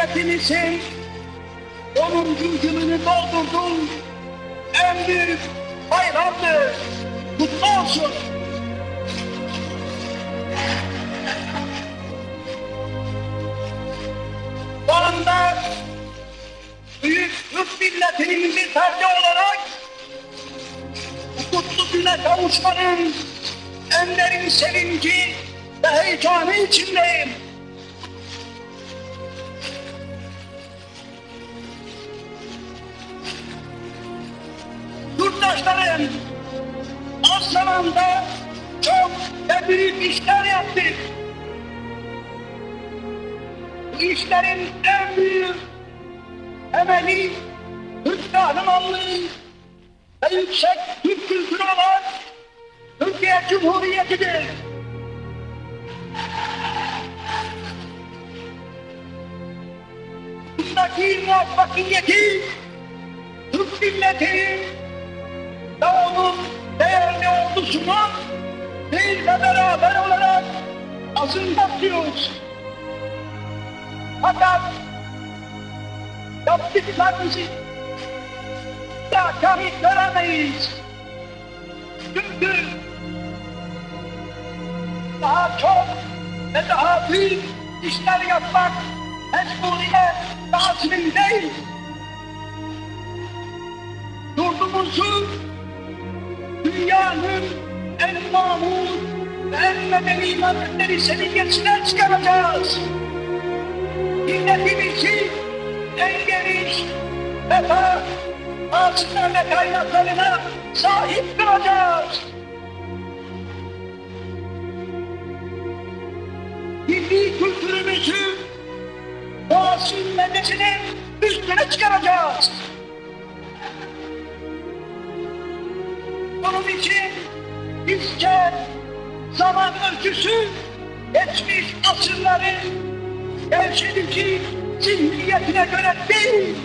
Cumhuriyetimizin 10. yılını doldurdun. En büyük bayramdır. Kutlu olsun. Anda büyük Türk milletinin bir ferdi olarak kutlu güne kavuşmanın en derin sevinci ve heyecanı içindeyim. Yurttaşlarım, az zamanda çok ve büyük işler yaptık. İşlerin en büyük temeli Türk kahramanlığı ve yüksek Türk kültürü olan Türkiye Cumhuriyeti'dir. Bundaki muvaffakiyeti Türk milletinin ve onun değerli ordusunu bizle beraber olarak azımlatıyoruz. Fakat yaptıklarımızı da kayıt veremeyiz. Çünkü daha çok ve daha büyük işler yapmak mecburiyet ve azmindeyiz. Yurdumuzu dünyanın en mamur ve en medeni memleketleri seviyesine çıkaracağız. Milletimizi en geniş refah, ağaçlar ve kaynaklarına sahip kılacağız. Milli kültürümüzü doğasının medeniyetinin üstüne çıkaracağız. Bunun için bizce zaman ölçüsü geçmiş asırların gevşedici zihniyetine göre değil,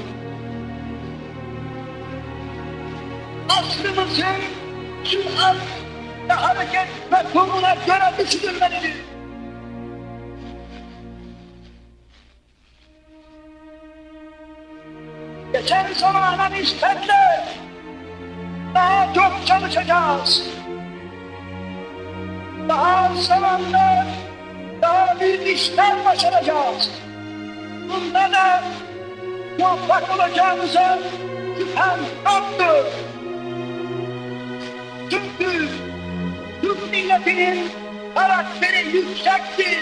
aslımızın sürat ve hareket mefhumuna göre düşünülmelidir. Geçen zamana nispetle daha çok çalışacağız. Daha zamanda daha büyük işler başaracağız. Bunda da muvaffak olacağımıza şüphem yoktur. Çünkü Türk milletinin karakteri yüksektir.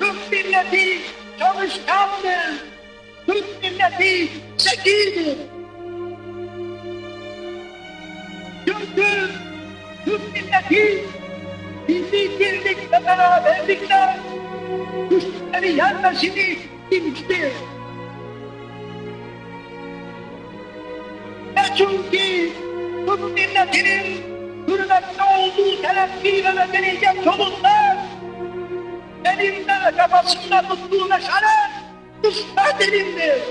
Türk milleti çalışkandır. Türk milleti zekidir. Çünkü Türk milleti milli birlik ve beraberlikle güçleri yenmesini bilmiştir. Ve çünkü Türk milletinin hürmetli olduğu telakki ve medeniyet yolunda elinde ve kafasında tuttuğu meşale üstad elimdir.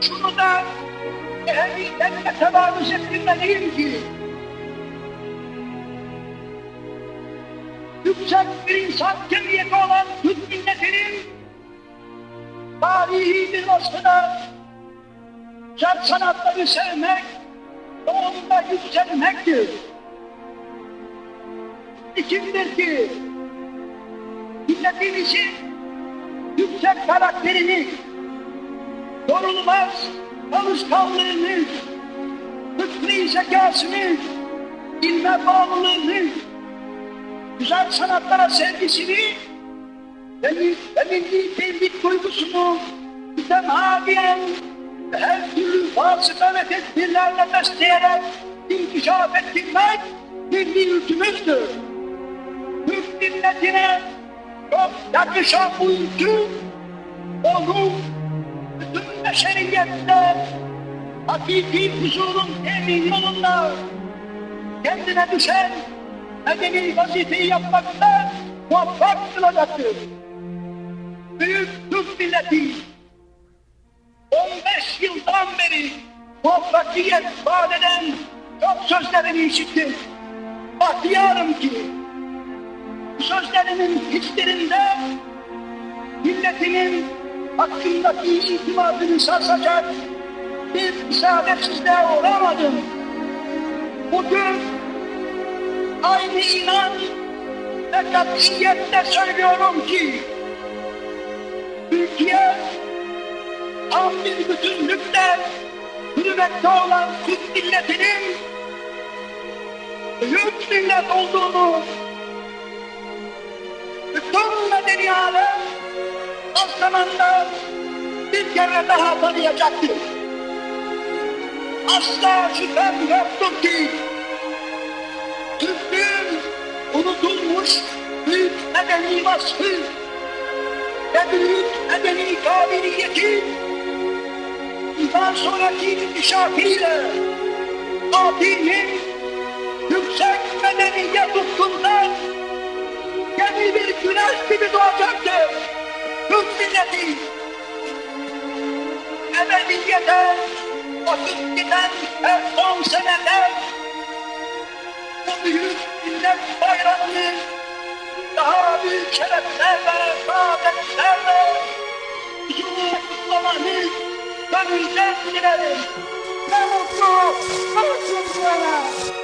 Şunu da ehliliklerine tevarüz ettirmeliyim ki yüksek bir insan cemiyeti olan Türk milletinin tarihi bir vasfına güzel sanatları sevmek onda yükselmektir. İçindir ki milletimizin yüksek karakterini, yorulmaz alışkanlığını, fıkri zekasını, ilme bağlılığını, güzel sanatlara sevgisini ve, milli tevhid duygusunu mütemadiyen ve her türlü vasıta ve tedbirlerle besleyerek inkişaf ettirmek milli yükümüzdür. Türk milletine çok yakışan bu yükü onu bütün beşeriyette hakiki huzurun temin yolunda kendine düşen medeni vazifeyi yapmakta muvaffak kılacaktır. Büyük Türk milleti 15 yıldan beri muvaffakiyet vaat eden çok sözlerini işittim. Bahtiyarım ki sözlerinin hislerinde milletinin hakkındaki itimadını sarsacak bir saadetsizliğe uğramadım. Bugün aynı inanç ve katiyetle söylüyorum ki Türkiye tam bir bütünlükle hürmette olan Türk milletinin büyük millet olduğunu alem az zamanda bir kere daha tanıyacaktır. Asla şüphem yoktur ki Türklüğün unutulmuş büyük medeni vasfı ve büyük medeni kabiliyeti bundan sonraki inkişafıyla Fatih'in yüksek medeniyet ufkundan yeni bir güneş gibi doğacaktır. Türk milleti ebediyete vakit giden her son senede bu büyük millet bayramını daha büyük şereflerle, saadetlerle yolu kutlamanı gönülden dilerim. Ne mutlu, ne mutlu.